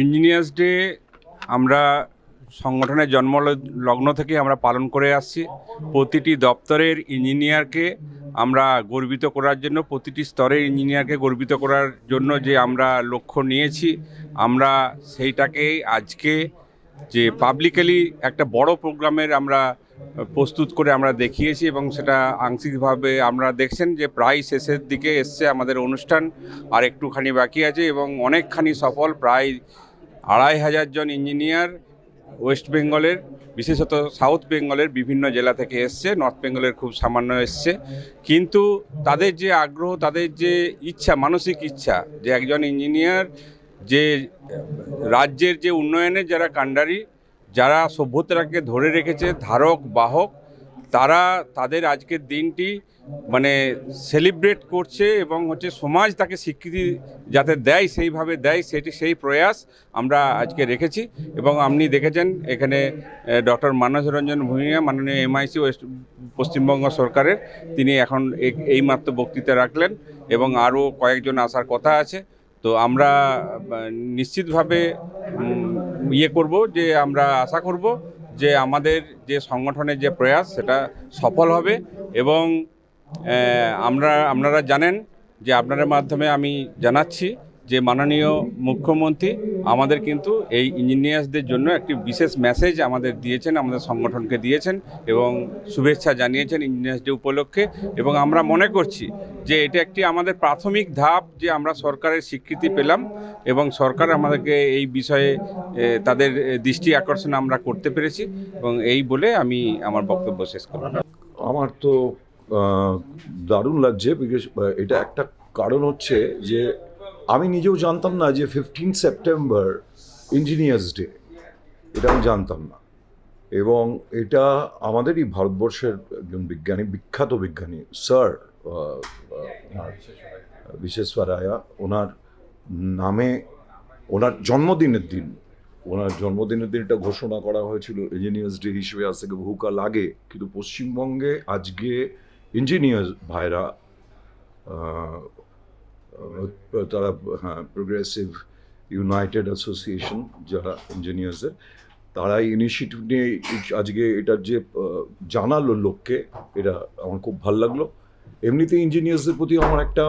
Engineers day আমরা সংগঠনের জন্ম লগ্ন থেকে আমরা পালন করে আসছি। প্রতিটি দপ্তরের ইঞ্জিনিয়ারকে আমরা গর্বিত করার জন্য, প্রতিটি স্তরের ইঞ্জিনিয়ারকে গর্বিত করার জন্য যে আমরা লক্ষ্য নিয়েছি, আমরা সেইটাকে আজকে যে পাবলিকালি একটা বড় প্রোগ্রামের আমরা প্রস্তুত করে আমরা দেখিয়েছি এবং সেটা আংশিকভাবে আমরা দেখছেন যে প্রায় শেষের দিকে এসছে আমাদের অনুষ্ঠান, আর একটুখানি বাকি আছে এবং অনেকখানি সফল, প্রায় আড়াই হাজার জন ইঞ্জিনিয়ার ওয়েস্ট বেঙ্গলের, বিশেষত সাউথ বেঙ্গলের বিভিন্ন জেলা থেকে এসছে, নর্থ বেঙ্গলের খুব সামান্য এসছে। কিন্তু তাদের যে আগ্রহ, তাদের যে ইচ্ছা, মানসিক ইচ্ছা যে একজন ইঞ্জিনিয়ার, যে রাজ্যের যে উন্নয়নের যারা কাণ্ডারি, যারা সভ্যতাকে ধরে রেখেছে, ধারক, বাহক তারা তাদের আজকের দিনটি মানে সেলিব্রেট করছে এবং হচ্ছে সমাজ তাকে স্বীকৃতি যাতে দেয়, সেইভাবে দেয়, সেটি সেই প্রয়াস আমরা আজকে রেখেছি। এবং আপনি দেখেছেন এখানে ডক্টর মানস রঞ্জন ভূঁইয়া, মাননীয় এমআইসি ওয়েস্ট পশ্চিমবঙ্গ সরকারের, তিনি এখন এই- এইমাত্র বক্তৃতা রাখলেন এবং আরও কয়েকজন আসার কথা আছে। তো আমরা নিশ্চিতভাবে ইয়ে করব যে আমরা আশা করব যে আমাদের যে সংগঠনের যে প্রয়াস, সেটা সফল হবে এবং আমরা, আপনারা জানেন যে আপনাদের মাধ্যমে আমি জানাচ্ছি যে মাননীয় মুখ্যমন্ত্রী আমাদের কিন্তু এই ইঞ্জিনিয়ার্সদের জন্য একটি বিশেষ মেসেজ আমাদের দিয়েছেন, আমাদের সংগঠনকে দিয়েছেন এবং শুভেচ্ছা জানিয়েছেন ইঞ্জিনিয়ার্স ডে উপলক্ষে। এবং আমরা মনে করছি যে এটা একটি আমাদের প্রাথমিক ধাপ যে আমরা সরকারের স্বীকৃতি পেলাম এবং সরকার আমাদেরকে এই বিষয়ে তাদের দৃষ্টি আকর্ষণ আমরা করতে পেরেছি এবং এই বলে আমি আমার বক্তব্য শেষ করব। আমার তো দারুণ লাগছে বিকজ এটা একটা কারণ হচ্ছে যে আমি নিজেও জানতাম না যে ফিফটিন সেপ্টেম্বর ইঞ্জিনিয়ার্স ডে এটা আমি জানতাম না। এবং এটা আমাদেরই ভারতবর্ষের একজন বিজ্ঞানী, বিখ্যাত বিজ্ঞানী, স্যার বিশেশ্বরায়া ওনার নামে, ওনার জন্মদিনের দিন, ওনার জন্মদিনের দিন এটা ঘোষণা করা হয়েছিল ইঞ্জিনিয়ার্স ডে হিসেবে আজ থেকে বহুকাল আগে। কিন্তু পশ্চিমবঙ্গে আজকে ইঞ্জিনিয়ার্স ভাইরা তারা হ্যাঁ প্রোগ্রেসিভ ইউনাইটেড অ্যাসোসিয়েশন যারা ইঞ্জিনিয়ার্সের তারা ইনিশিয়েটিভ নিয়ে আজকে এটার যে জানালো লোককে, এটা আমার খুব ভালো লাগল। এমনিতে ইঞ্জিনিয়ার্সদের প্রতি আমার একটা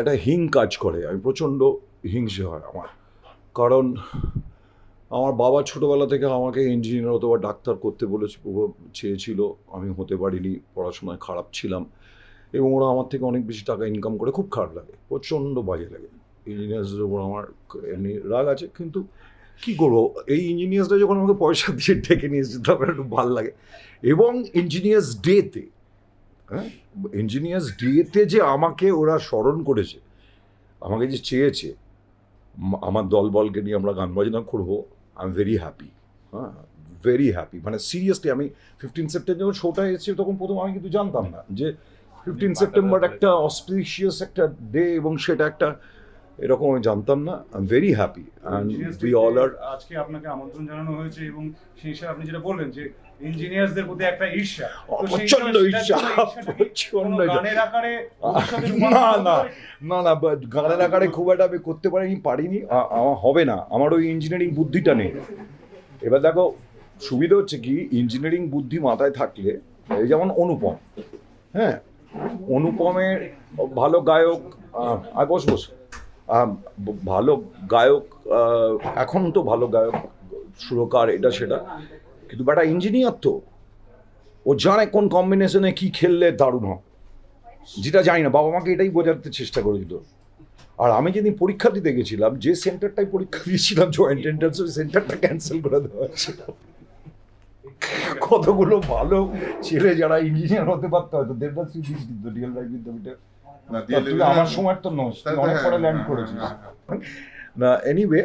একটা হিং কাজ করে, আমি প্রচণ্ড হিংসে হয় আমার। কারণ আমার বাবা ছোটোবেলা থেকে আমাকে ইঞ্জিনিয়ার অথবা ডাক্তার করতে বলে চেয়েছিল, আমি হতে পারিনি, পড়াশোনায় খারাপ ছিলাম। এবং ওরা আমার থেকে অনেক বেশি টাকা ইনকাম করে, খুব খারাপ লাগে, প্রচণ্ড বাজে লাগে। ইঞ্জিনিয়ার্সদের উপর আমার এমনি রাগ আছে, কিন্তু কী করব? এই ইঞ্জিনিয়ার্সরা যখন আমাকে পয়সা দিয়ে ডেকে নিয়ে এসেছে তখন একটু ভালো লাগে। এবং ইঞ্জিনিয়ার্স ডেতে হ্যাঁ? ইঞ্জিনিয়ার্স ডেতে যে আমাকে ওরা স্মরণ করেছে, আমাকে যে চেয়েছে আমার দল বলকে নিয়ে আমরা গান বাজনা করব আই এম ভেরি হ্যাপি হ্যাঁ? ভেরি হ্যাপি মানে সিরিয়াসলি আমি ফিফটিন সেপ্টেম্বর যখন শোটা এসেছে তখন প্রথম আমি কিন্তু জানতাম না যে ফিফটিন সেপ্টেম্বর একটা অসপিশিয়াস একটা ডে এবং সেটা একটা এরকম আমি জানতাম না। I am very happy and we all আর আজকে আপনাকে আমন্ত্রণ জানানো হয়েছে এবং সেই হিসাবে আপনি যেটা বললেন যে ইঞ্জিনিয়ার্সদের প্রতি একটা ঈর্ষা। প্রচণ্ড ঈর্ষা, ঈর্ষা। গানের আকারে না না না না গানের আকারে খুব একটা আমি করতে পারিনি পারিনি আমার হবে না। আমার ওই ইঞ্জিনিয়ারিং বুদ্ধিটা নেই। এবার দেখো সুবিধা হচ্ছে কি ইঞ্জিনিয়ারিং বুদ্ধি মাথায় থাকলে এই যেমন অনুপম হ্যাঁ অনুপমের ভালো গায়ক আয় বস বস। ভালো গায়ক এখন তো ভালো গায়ক, সুরকার, এটা, সেটা। কিন্তু বেটা ইঞ্জিনিয়ার তো। ও জানে কোন কম্বিনেশনে কি খেললে দারুণ হয়। যেটা জানি না, বাবা মাকে এটাই বোঝাতে চেষ্টা করেছিল। আর আমি যেদিন পরীক্ষা দিতে গেছিলাম, যে সেন্টারটাই পরীক্ষা দিয়েছিলাম জয়েন্ট এন্ট্রান্স ওই সেন্টারটা ক্যান্সেল করে দেওয়া হয়েছিল। কতগুলো ভালো ছেলে যারা ইঞ্জিনিয়ার হতে পারতো হয়তো দেবদাস দিস কিন্তু রিয়েল লাইফ বিদ্যাপীঠে। তুই আমার সময় তো নস অনেক পরে ল্যান্ড করেছিস। না এনিওয়ে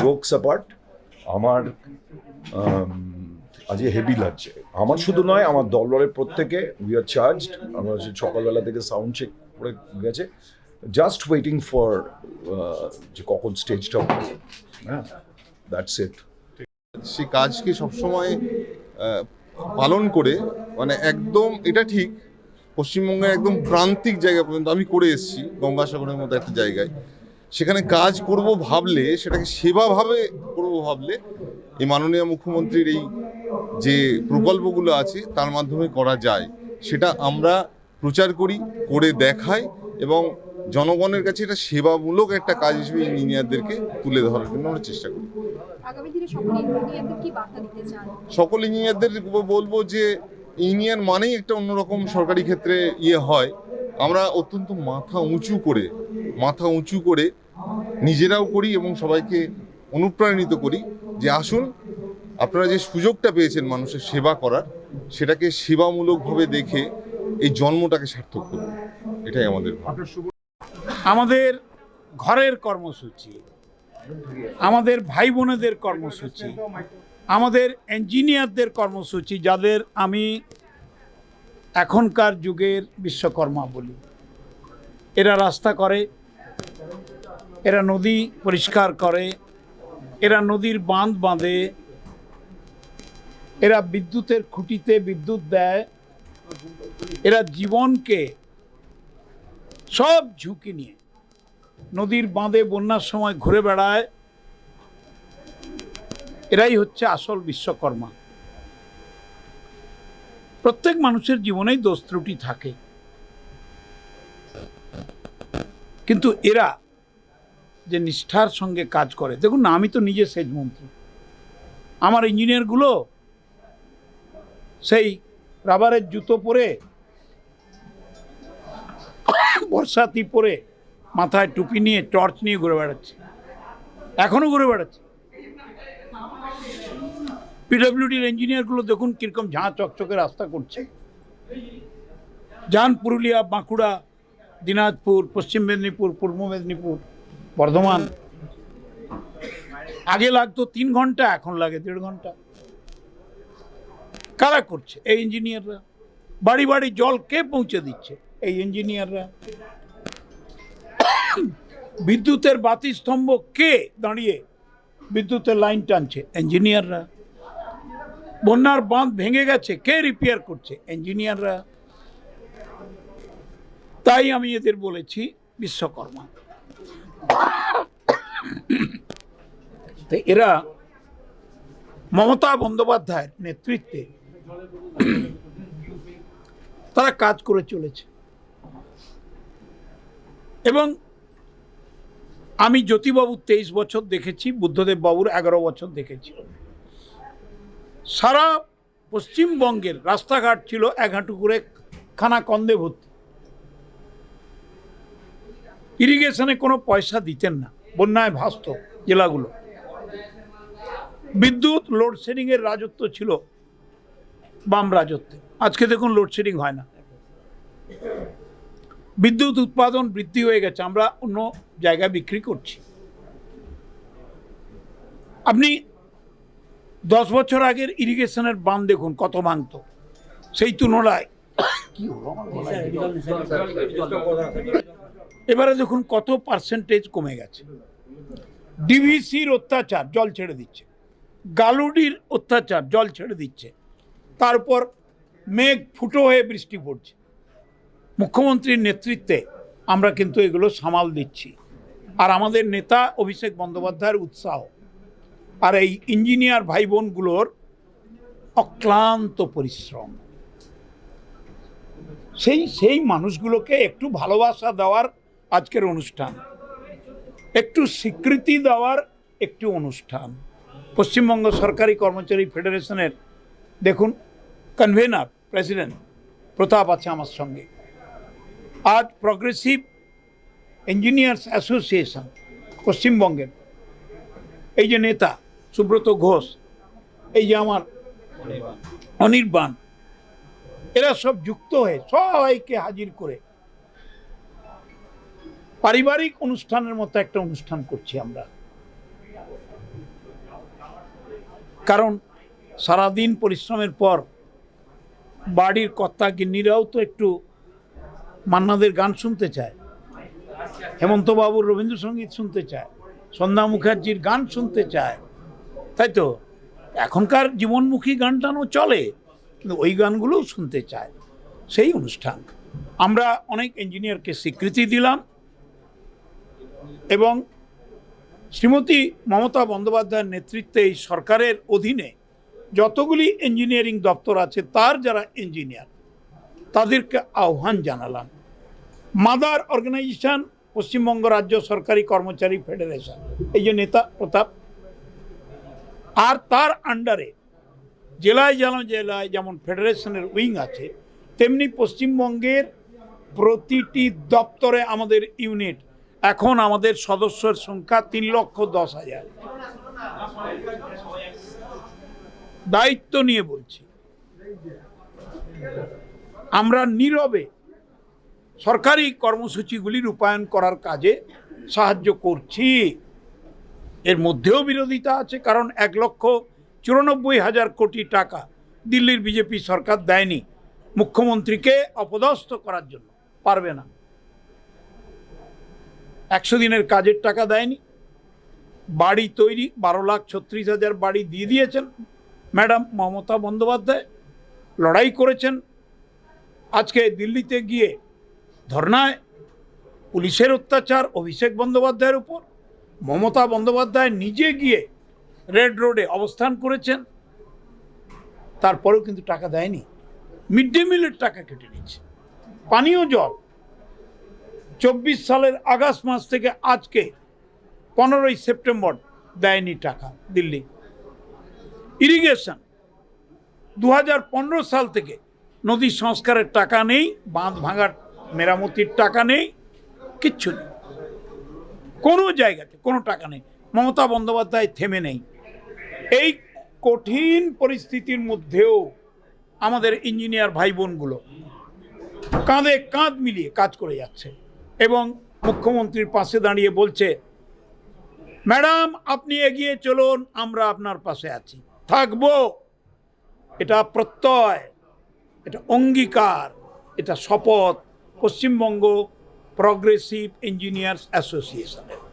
জোকস অ্যাপার্ট আমার আজকে হেভি লাগছে। আমার শুধু নয় আমার দলের প্রত্যেকে উই আর চার্জড আমরা সকালবেলা থেকে সাউন্ড চেক করে গেছে। জাস্ট ওয়েটিং ফর যে কখন স্টেজটা হ্যাঁ দ্যাটস ইট সে কাজকে সবসময় পালন করে মানে একদম, এটা ঠিক, পশ্চিমবঙ্গের একদম প্রান্তিক জায়গা পর্যন্ত আমি করে এসেছি, গঙ্গাসাগরের মতো একটা জায়গায়। সেখানে কাজ করব ভাবলে, সেটাকে সেবাভাবে করব ভাবলে, এই মাননীয় মুখ্যমন্ত্রীর এই যে প্রকল্পগুলো আছে, তার মাধ্যমে করা যায়। সেটা আমরা প্রচার করি, করে দেখাই এবং জনগণের কাছে এটা সেবামূলক একটা কাজ হিসেবে ইঞ্জিনিয়ারদেরকে তুলে ধরার জন্য আমরা চেষ্টা করি। সকল ইঞ্জিনিয়ারদের বলব যে ইঞ্জিনিয়ার মানেই একটা অন্যরকম সরকারি ক্ষেত্রে ইয়ে হয়। আমরা অত্যন্ত মাথা উঁচু করে মাথা উঁচু করে নিজেরাও করি এবং সবাইকে অনুপ্রাণিত করি যে আসুন আপনারা যে সুযোগটা পেয়েছেন মানুষের সেবা করার সেটাকে সেবামূলকভাবে দেখে এই জন্মটাকে সার্থক করুন। এটাই আমাদের আমাদের ঘরের কর্মসূচি, আমাদের ভাই বোনেদের কর্মসূচি, আমাদের ইঞ্জিনিয়ারদের কর্মসূচি, যাদের আমি এখনকার যুগের বিশ্বকর্মা বলি। এরা রাস্তা করে, এরা নদী পরিষ্কার করে, এরা নদীর বাঁধ বাঁধে, এরা বিদ্যুতের খুঁটিতে বিদ্যুৎ দেয় এরা জীবনকে সব ঝুঁকি নিয়ে নদীর বাঁধে বন্যার সময় ঘুরে বেড়ায়। এরাই হচ্ছে আসল বিশ্বকর্মা। প্রত্যেক মানুষের জীবনেই দোষ ত্রুটি থাকে। কিন্তু এরা যে নিষ্ঠার সঙ্গে কাজ করে, দেখুন না, আমি তো নিজে সেচ মন্ত্রী। আমার ইঞ্জিনিয়ারগুলো সেই রাবারের জুতো পরে, বর্ষাতি পরে মাথায় টুপি নিয়ে টর্চ নিয়ে ঘুরে বেড়াচ্ছে। এখনও ঘুরে বেড়াচ্ছে। পিডব্লিউডির ইঞ্জিনিয়ারগুলো দেখুন কীরকম ঝাঁ চকচকে রাস্তা করছে। যান পুরুলিয়া, বাঁকুড়া, দিনাজপুর, পশ্চিম মেদিনীপুর, পূর্ব মেদিনীপুর, বর্ধমান। আগে লাগতো তিন ঘণ্টা, এখন লাগে দেড় ঘণ্টা। কারা করছে? এই ইঞ্জিনিয়াররা। বাড়ি বাড়ি জল কে পৌঁছে দিচ্ছে? এই ইঞ্জিনিয়াররা। বিদ্যুতের বাতি স্তম্ভ কে দাঁড়িয়ে বিদ্যুতের লাইন টানছে? ইঞ্জিনিয়াররা। বন্যার বাঁধ ভেঙে গেছে, কে রিপেয়ার করছে? ইঞ্জিনিয়াররা। তাই আমি এদের বলেছি, বিশ্বকর্মা। এরা মমতা বন্দ্যোপাধ্যায়ের নেতৃত্বে তারা কাজ করে চলেছে। এবং আমি জ্যোতিবাবুর তেইশ বছর দেখেছি বুদ্ধদেব বাবুর এগারো বছর দেখেছি। সারা পশ্চিমবঙ্গের রাস্তাঘাট ছিল এক হাঁটু করে খানা কন্দে ভর্তি। ইরিগেশনে কোনো পয়সা দিতেন না, বন্যায় ভাসত জেলাগুলো। বিদ্যুৎ, লোডশেডিংয়ের রাজত্ব ছিল বাম রাজত্বে। আজকে দেখুন লোডশেডিং হয় না। বিদ্যুৎ উৎপাদন বৃদ্ধি হয়ে গেছে, আমরা অন্য জায়গায় বিক্রি করছি। আপনি দশ বছর আগের ইরিগেশনের বান দেখুন কত ভাঙত। সেই তুলনায় এবারে দেখুন কত পার্সেন্টেজ কমে গেছে। ডিভিসির অত্যাচার জল ছেড়ে দিচ্ছে। গালুডির অত্যাচার জল ছেড়ে দিচ্ছে। তারপর মেঘ ফুটো হয়ে বৃষ্টি পড়ছে। মুখ্যমন্ত্রীর নেতৃত্বে আমরা কিন্তু এগুলো সামাল দিচ্ছি। আর আমাদের নেতা অভিষেক বন্দ্যোপাধ্যায়ের উৎসাহ আর এই ইঞ্জিনিয়ার ভাই বোনগুলোর অক্লান্ত পরিশ্রম। সেই সেই মানুষগুলোকে একটু ভালোবাসা দেওয়ার আজকের অনুষ্ঠান, একটু স্বীকৃতি দেওয়ার একটি অনুষ্ঠান। পশ্চিমবঙ্গ সরকারি কর্মচারী ফেডারেশনের, দেখুন কনভেনার প্রেসিডেন্ট প্রতাপ আছে আমার সঙ্গে আজ প্রগ্রেসিভ ইঞ্জিনিয়ার্স অ্যাসোসিয়েশন পশ্চিমবঙ্গের এই যে নেতা সুব্রত ঘোষ, এই যে আমার অনির্বাণ, এরা সব যুক্ত হয়ে সবাইকে হাজির করে পারিবারিক অনুষ্ঠানের মতো একটা অনুষ্ঠান করছি আমরা। কারণ সারাদিন পরিশ্রমের পর বাড়ির কর্তা গিন্নিরাও তো একটু মান্নাদের গান শুনতে চায়। হেমন্তবাবুর রবীন্দ্রসঙ্গীত শুনতে চায়। সন্ধ্যা মুখার্জির গান শুনতে চায়। তাই তো? এখনকার জীবনমুখী গান টানও চলে, কিন্তু ওই গানগুলোও শুনতে চায়। সেই অনুষ্ঠান। আমরা অনেক ইঞ্জিনিয়ারকে স্বীকৃতি দিলাম এবং শ্রীমতী মমতা বন্দ্যোপাধ্যায়ের নেতৃত্বে এই সরকারের অধীনে যতগুলি ইঞ্জিনিয়ারিং দপ্তর আছে, তার যারা ইঞ্জিনিয়ার তাদেরকে আহ্বান জানালাম। মাদার অর্গানাইজেশন পশ্চিমবঙ্গ রাজ্য সরকারি কর্মচারী ফেডারেশন এই যে নেতা প্রতাপ। আর তার আন্ডারে জেলায় যেন জেলায় যেমন ফেডারেশনের উইং আছে, তেমনি পশ্চিমবঙ্গের প্রতিটি দপ্তরে আমাদের ইউনিট এখন আমাদের সদস্যের সংখ্যা তিন লক্ষ দশ হাজার। দায়িত্ব নিয়ে বলছি। আমরা নীরবে সরকারি কর্মসূচিগুলি রূপায়ণ করার কাজে সাহায্য করছি। এর মধ্যেও বিরোধিতা আছে, কারণ এক লক্ষ চুরানব্বই হাজার কোটি টাকা দিল্লির বিজেপি সরকার দেয়নি মুখ্যমন্ত্রীকে অপদস্থ করার জন্য, পারবে না। একশো দিনের কাজের টাকা দেয়নি। বাড়ি তৈরি, বারো লাখ ছত্রিশ হাজার বাড়ি দিয়ে দিয়েছেন। ম্যাডাম মমতা বন্দ্যোপাধ্যায় লড়াই করেছেন। আজকে দিল্লিতে গিয়ে ধর্নায় পুলিশের অত্যাচার, অভিষেক বন্দ্যোপাধ্যায়ের উপর, মমতা বন্দ্যোপাধ্যায় নিজে গিয়ে রেড রোডে অবস্থান করেছেন। তারপরেও কিন্তু টাকা দেয়নি। মিড ডে মিলের টাকা কেটে নিচ্ছে। পানীয় জল চব্বিশ সালের আগস্ট মাস থেকে আজকে পনেরোই সেপ্টেম্বর দেয়নি টাকা দিল্লি। ইরিগেশন। দু হাজার পনেরো সাল থেকে নদী সংস্কারের টাকা নেই, বাঁধ ভাঙার মেরামতির টাকা নেই, কিচ্ছু নেই। কোনো জায়গাতে কোনো টাকা নেই। মমতা বন্দ্যোপাধ্যায় থেমে নেই। এই কঠিন পরিস্থিতির মধ্যেও আমাদের ইঞ্জিনিয়ার ভাই বোনগুলো কাঁধে কাঁধ মিলিয়ে কাজ করে যাচ্ছে এবং মুখ্যমন্ত্রীর পাশে দাঁড়িয়ে বলছে, ম্যাডাম, আপনি এগিয়ে চলুন, আমরা আপনার পাশে আছি। থাকব এটা প্রত্যয় এটা অঙ্গীকার এটা শপথ পশ্চিমবঙ্গ প্রগ্রেসিভ ইঞ্জিনিয়ার্স অ্যাসোসিয়েশনের